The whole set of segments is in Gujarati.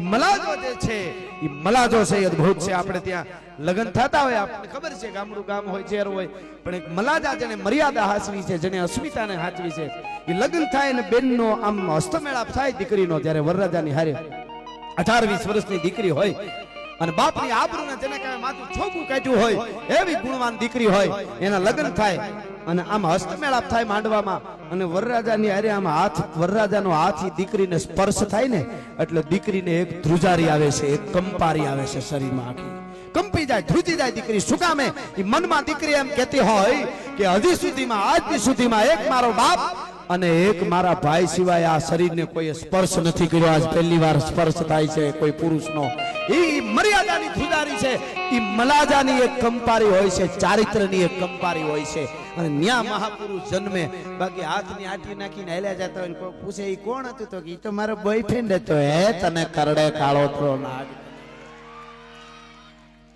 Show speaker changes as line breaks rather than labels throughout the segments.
મલાજો જે છે એ મલાજો છે અદ્ભુત છે. આપણે ત્યાં લગ્ન થતા હોય, આપણને ખબર છે ગામડું ગામ હોય ઝેર હોય, પણ એક મલાજા જેને મર્યાદા હાચવી છે, જેને અસ્મિતાને હાચવી છે એ લગ્ન થાય ને બેનનો આમ હસ્તમેળાપ થાય દીકરીનો, જ્યારે વરરાજાની હારે અઢાર વીસ વર્ષની દીકરી હોય અને બાપની આબરૂને જેને કહેવાય માથું છોકું કાઢ્યું હોય, એવી ગુણવાન દીકરી હોય, એના લગ્ન થાય. અને આમ હસ્તમેળાપ થાય માંડવામાં. અને વરરાજાની હારે આમ હાથ, વરરાજાનો હાથ દીકરીને સ્પર્શ થાય ને, એટલે દીકરીને એક ધ્રુજારી આવે છે, એક કંપારી આવે છે શરીરમાં આખી. કંપી જાય, ધ્રુજી જાય દીકરી, શું કામે મનમાં દીકરી એમ કહેતી હોય કે હજી સુધીમાં આજ સુધીમાં એક મારો બાપ અને એક મારા ભાઈ સિવાય આ શરીરને કોઈ સ્પર્શ નથી કર્યો. આજ પહેલી વાર સ્પર્શ થાય છે કોઈ પુરુષનો. ઈ મર્યાદાની ધ્રુજારી છે. ઈ મલાજાની એક કંપારી હોય છે, ચારિત્રની એક કંપારી હોય છે. અને ન્યા મહાપુરુષ જન્મે. બાકી હાથની આટી નાખીને હેલ્યા જતા હોય પૂછે ઈ કોણ હતું? તો કે ઈ તો મારો બોયફ્રેન્ડ હતો. હે તને કરડે કાળો થરો નાગ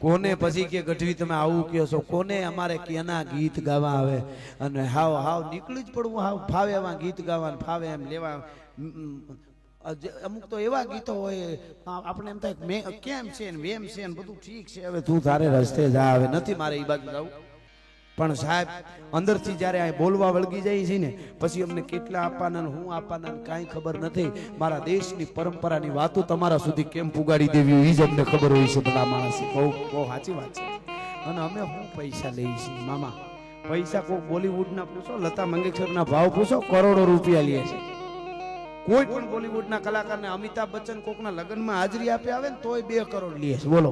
કોને પછી કે ગઢવી તમે આવું કહો છો? કોને અમારે કેના ગીત ગાવા આવે? અને હાવ હાવ નીકળી જ પડવું, હાવ ફાવે એવા ગીત ગાવા ફાવે એમ લેવા. અમુક તો એવા ગીતો હોય આપણે એમ થાય મેં, કેમ છે ને વેમ છે ને બધું ઠીક છે, હવે તું તારે રસ્તે જા, હવે નથી મારે એ બાજુ જવું. પણ સાહેબ, અંદરથી જ્યારે આ બોલવા વળગી જાય છે ને, પછી અમને કેટલા આપવાના હું આપવાના કાંઈ ખબર નથી. મારા દેશની પરંપરાની વાતો તમારા સુધી કેમ પુગાડી દેવી એ જ અમને ખબર હોય છે બધા માણસે. બહુ બહુ સાચી વાત છે. અને અમે હું પૈસા લઈએ છીએ મામા? પૈસા કોઈ બોલીવુડના પૂછો, લતા મંગેશકરના ભાવ પૂછો, કરોડો રૂપિયા લે છે. કોઈ પણ બોલીવુડના કલાકારને અમિતાભ બચ્ચન કોકના લગ્નમાં હાજરી આપી આવે ને, તોય બે કરોડ લે છે. બોલો.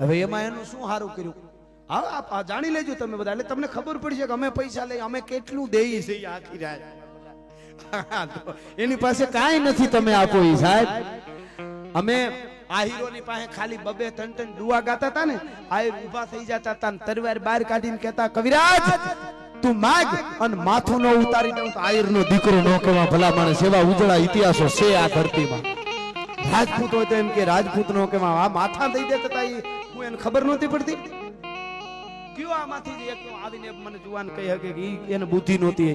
હવે એમાં એનું શું સારું કર્યું? જાણી લેજો તમે બધા. એટલે તમને ખબર પડશે કે અમે પૈસા લઈ, અમે કેટલું દેઈ છે આખી રાત. એની પાસે કાંઈ નથી તમે આપો એ સાહેબ. અમે આ હીરોની પાસે ખાલી બબે ત્રણ ત્રણ ડુઆ ગાતા હતા ને, આ ઊભા થઈ જતા હતા તરવાર બહાર કાઢીને કહેતા, કવિરાજ, તું માગ અને માથું ન ઉતારી દઉં તો આયર નો દીકરો નો ભલા માણસ એવા ઉજળા ઇતિહાસો છે આ ધરતીમાં. રાજપૂત હોય તો એમ કે, રાજપૂત નો કહેવા, આ માથા દઈ દેતા હું એને ખબર નહોતી પડતી. કયો આમાંથી એક આવીને મને જુવાન કહી શકે કે એને બુદ્ધિ નહોતી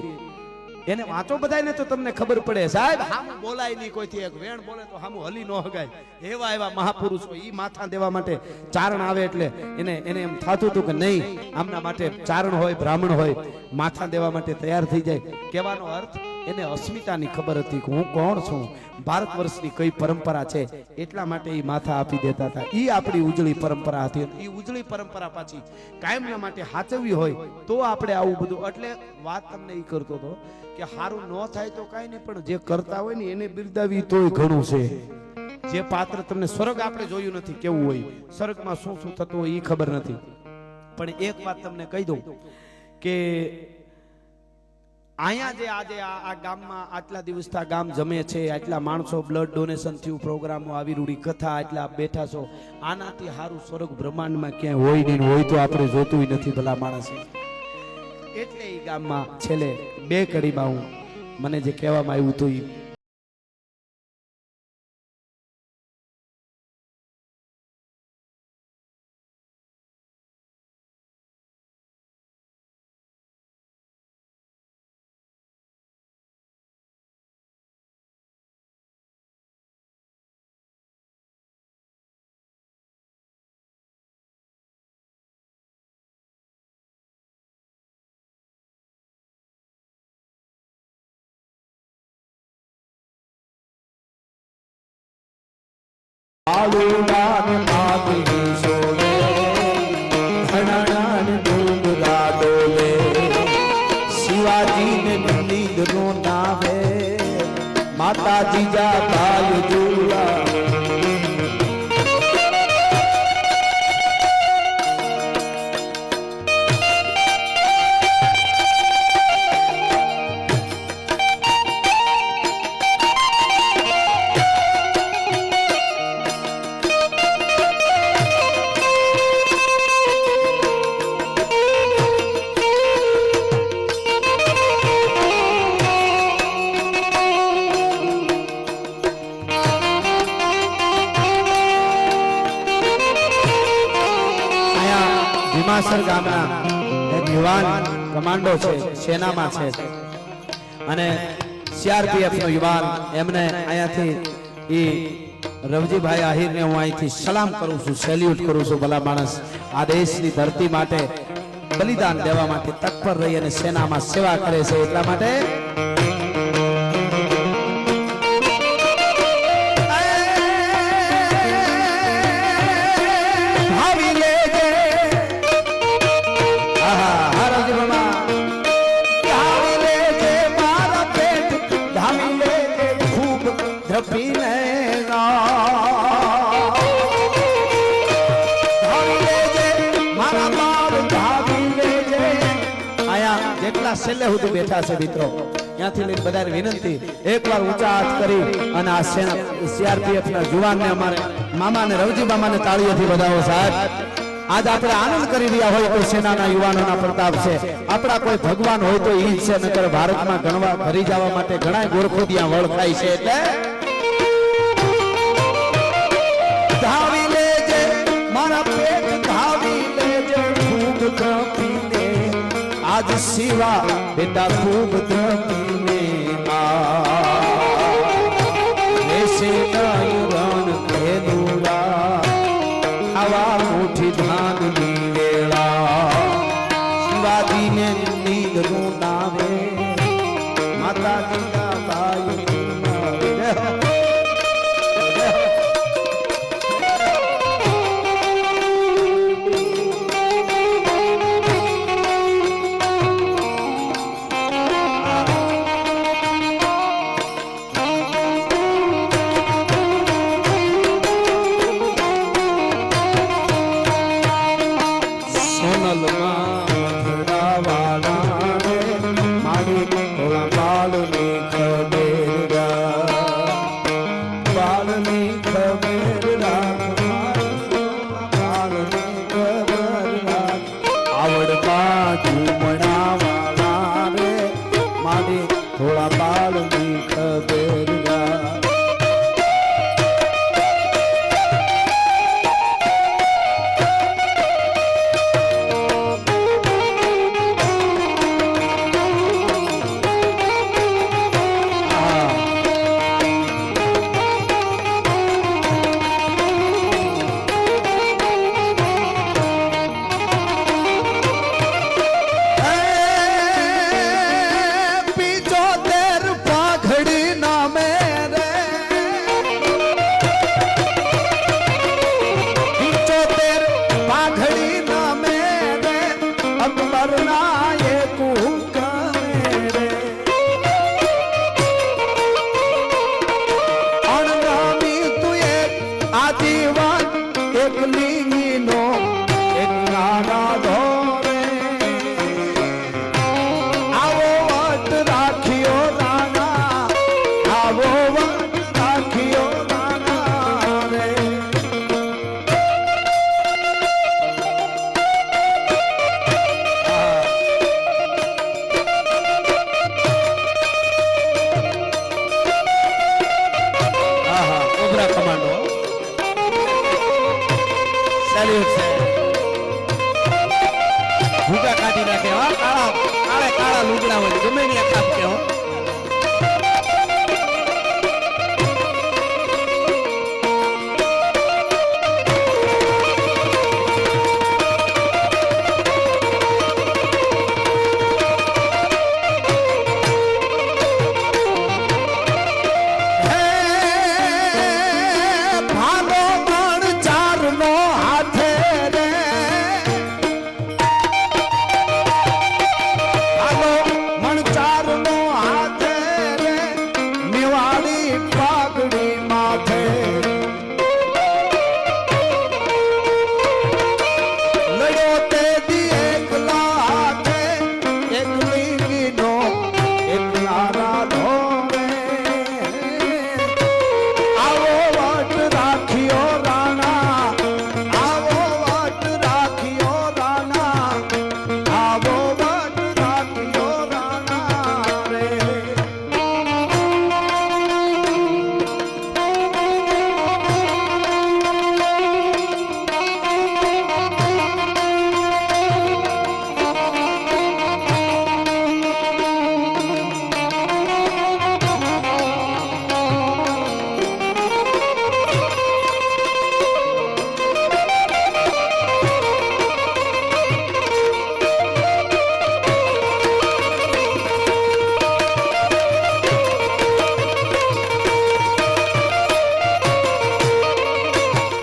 એને વાંચો બધાયને તો તમને ખબર પડે. સાહેબ, હામુ બોલાય નહીં કોઈથી. એક વેણ બોલે તો હામુ હલી ન હગાય. એવા એવા મહાપુરુષો ઈ માથા દેવા માટે ચારણ આવે એટલે એને એને એમ થાતું હતું કે નહીં, આમના માટે ચારણ હોય, બ્રાહ્મણ હોય, માથા દેવા માટે તૈયાર થઈ જાય. કહેવાનો અર્થ એને અસ્મિતાની ખબર હતી કે હું કોણ છું? ભારત વર્ષની કઈ પરંપરા છે? એટલા માટે એ માથા આપી દેતા હતા. એ આપણી ઉજળી પરંપરા હતી એ ઉજળી પરંપરા પાછી કાયમના માટે હાચવવી હોય તો આપણે આવું બધું. એટલે વાત તમને એ કરતો હતો કે સારું ન થાય તો કાંઈ નહીં, પણ જે કરતા હોય ને એને બિરદાવી તોય ઘણું છે. જે પાત્ર તમને સ્વર્ગ આપણે જોયું નથી, કેવું હોય? સ્વર્ગમાં શું શું થતું હોય એ ખબર નથી. પણ એક વાત તમને કહી દઉં કે અહીંયા જે આજે આ ગામમાં આટલા દિવસથી ગામ જમે છે, આટલા માણસો બ્લડ ડોનેશન થયું પ્રોગ્રામો આવી રૂડી કથા, આટલા બેઠા છો, આનાથી સારું સ્વર્ગ બ્રહ્માંડમાં ક્યાંય હોય નહીં હોય તો આપણે જોતું નથી ભલા માણસે. એટલે એ ગામમાં છેલ્લે બે કડીમાં હું, મને જે કહેવામાં આવ્યું હતું એ
આલુડાન માગી સોલે ધણણ ડુંગરા ડોલે શિવાજીને મંદિર નો નાવે માતાજી જા ભાઈ જુલા
અહીંયા ભીમાસર ગામના એક યુવાન કમાન્ડો છે, સેનામાં છે. અને સીઆરપીએફ નો યુવાન એમને અહીંયાથી એ રવજીભાઈ આહિરને હું અહીંથી સલામ કરું છું સેલ્યુટ કરું છું, ભલા માણસ આ દેશની ધરતી માટે બલિદાન દેવા માટે તત્પર રહી અને સેનામાં સેવા કરે છે એટલા માટે ધપીને ના. મારા જેટલા છેલ્લે સુધી બેઠા છે મિત્રો, ત્યાંથી લઈને બધાને વિનંતી, એકવાર ઊંચા હાથ કરી અને આ સેના સીઆરપીએફ ના જુવાનને અમારે મામા ને રવજી મામાને તાળીઓથી વધાવો સાહેબ. આજ આપણે આનંદ કરી રહ્યા હોય તો સેનાના યુવાનોના પ્રતાપ છે. આપણા કોઈ ભગવાન હોય તો ઈ છે, નકર ભારતમાં ગણવા ભરી જવા માટે ઘણા ગોરખો ત્યાં વળખાય છે. એટલે મારા પેટ ધાવી લેજે ખૂબ ધપીને આજ શિવા બેટા ખૂબ ધપીને આ એસે રણ ખેલુરા આવા મુઠી ધાનની વેળા શિવાજીને નીંદ રૂનાવે માતાજીના ભાઈ રૂનાવે.